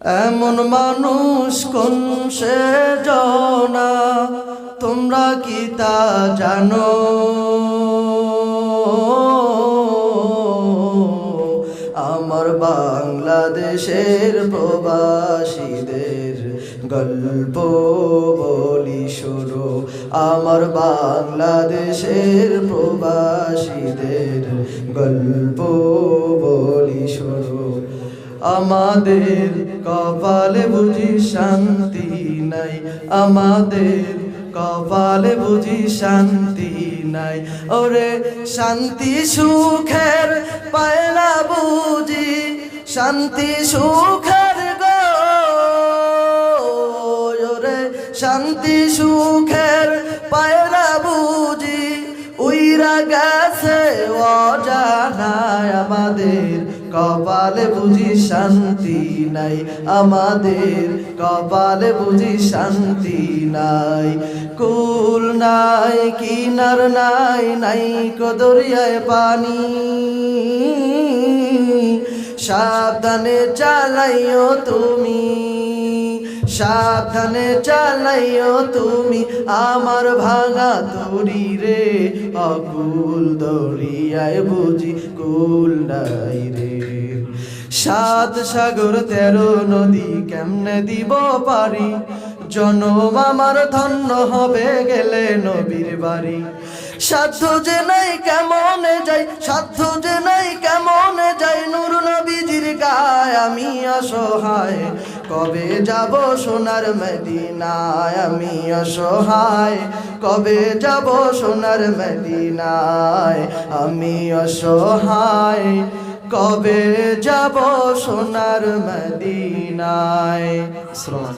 এমন মানুষ কোন সে জনা? তোমরা কি তা জানো? আমার বাংলাদেশের প্রবাসীদের গল্প বলি শুরু আমার বাংলাদেশের প্রবাসীদের গল্প বলি শুরু আমাদের কপালে বুঝি শান্তি নাই। আমাদের কপালে বুঝি শান্তি নাই। ওরে শান্তি সুখের পায় না বুঝি, শান্তি সুখের গো। ওরে শান্তি সুখের পায় না বুঝি, উইরা গেছে অজানায় আমাদের কপালে বুঝি শান্তি নাই। আমাদের কপালে বুঝি শান্তি নাই। কুল নাই, কিনার নাই নাই কদরিয়ায় পানি। সাবধানে চালাইও তুমি। সাবধানে চালাইও তুমি আমার ভাঙা তরি রে। অকুল দরিয়ায় বুঝি কুল নাই রে। সাত সাগর, তেরো নদী কেমনে দিব পারি? জনম আমার ধন্য হবে গেলে নবীর বাড়ি। সাধ্য যে নাই কেমনে যাই, সাধ্য যে নাই কেমনে যাই নূর নবীজির গায় আমি অসহায়। কবে যাব সোনার মদিনায়? আমি অসহায়। কবে যাব সোনার মদিনায়? আমি অসহায়। কবে যাব সোনার মদিনায়?